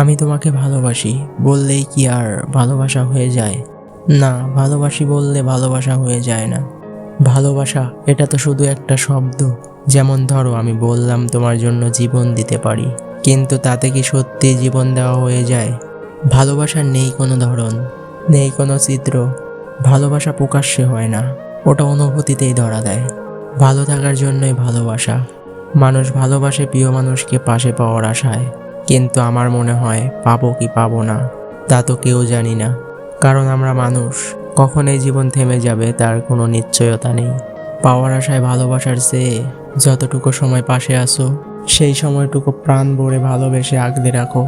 আমি তোমাকে ভালোবাসি, বললেই কি আর ভালোবাসা হয়ে যায়? না, ভালোবাসি বললে ভালোবাসা হয়ে যায় না। ভালোবাসা, এটা তো শুধু একটা শব্দ। যেমন ধরো, আমি বললাম তোমার জন্য জীবন দিতে পারি, কিন্তু তাতে কি সত্যি জীবন দেওয়া হয়ে যায়? ভালোবাসার নেই কোনো ধরন, নেই কোনো চিত্র। ভালোবাসা প্রকাশ্যে হয় না, ওটা অনুভূতিতেই ধরা দেয়। ভালো থাকার জন্যই ভালোবাসা। মানুষ ভালোবাসে প্রিয় মানুষকে পাশে পাওয়ার আশায়। কিন্তু আমার মনে হয়, পাবো কি পাবো না, তা তো কেউ জানি না। কারণ আমরা মানুষ কখন এই জীবন থেমে যাবে তার কোনো নিশ্চয়তা নেই। পাওয়ার আশায় ভালোবাসার চেয়ে, যতটুকু সময় পাশে আসো সেই সময়টুকু প্রাণ ভরে ভালোবেসে আগলে রাখো।